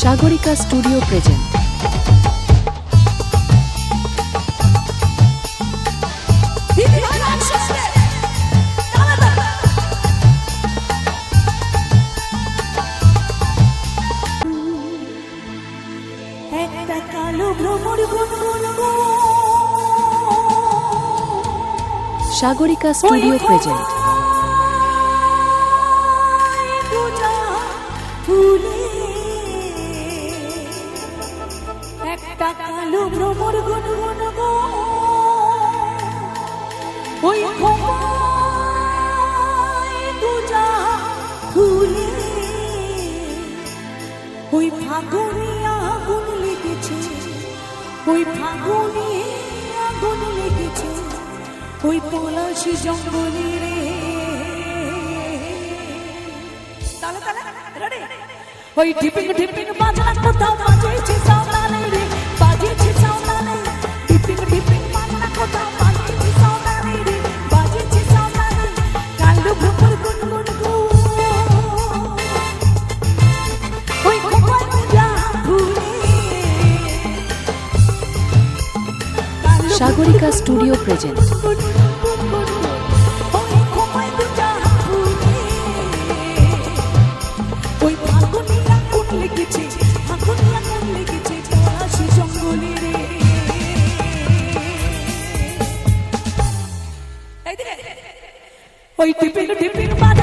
Sagarika studio present একটা কালো ভ্রমর Sagarika studio present ভ্রমর গুনগুন গো। ওই ফুলে ওই ফাগুনি আগুন লেগেছে। ওই ফাগুনি আগুন লেগেছে। ওই পলাশি জঙ্গলে রে। তালে রেডি? ওই ঢিপিং ঢিপিং বাজনা কোথাও বাজেছে সাগরিকা স্টুডিও প্রেজেন্ট ওই টিপিন পূজা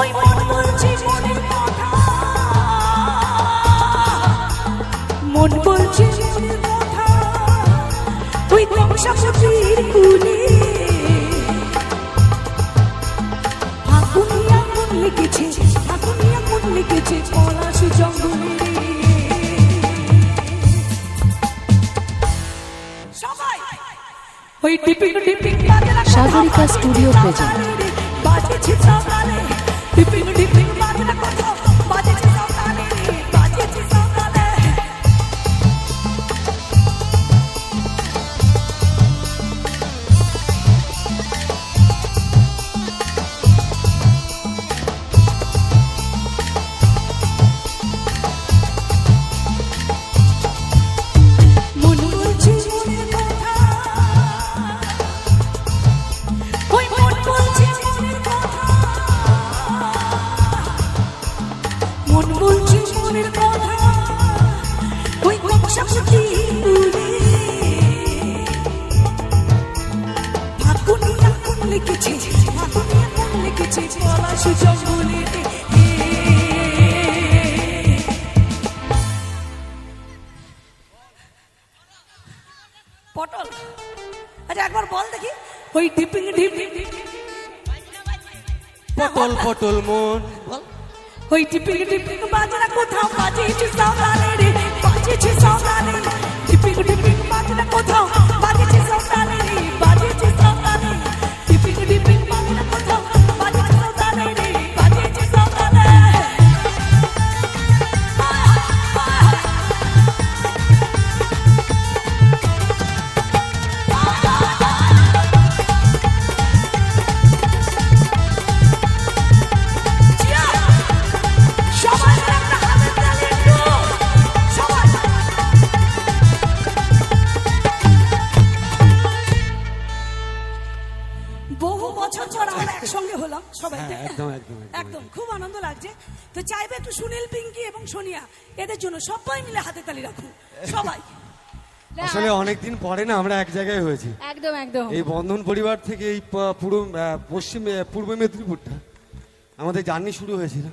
ওই মন মনের কথা। মন বলছে মনের কথা ওই কংসাপতির কুলে। পলাশ জঙ্গলে। ওই টিপিং টিপিং বাজনা সাগরিকা স্টুডিও প্রেজেন্ট। বাজেছে সাউন্ডালে মন বলছে মনের কথা। ওই কংসাপতি উড়ে ফাগুনি আগুন লেগেছে ফাগুনি পটল? আচ্ছা একবার বল দেখি। ওই ডিপিং ডিপিং পটল পটল মন। ওই টিপিং টিপিং বাজনা কোথাও বাজিয়েছি সাউন্ডালে রে বাজেছে সাউন্ডালে একসঙ্গে হলাম সবাই। হ্যাঁ, একদম, একদম, একদম, একদম খুব আনন্দ লাগছে। তো চাইবে একটু সুনীল পিঙ্কি এবং সোনিয়া এদের জন্য সবাই মিলে হাতে তালি রাখুন সবাই। আসলে অনেকদিন পরে না আমরা এক জায়গায় হয়েছি। একদম একদম। এই বন্ধন পরিবার থেকে এই পুরো পশ্চিম পূর্ব মেদিনীপুরটা আমাদের জার্নি শুরু হয়েছিল।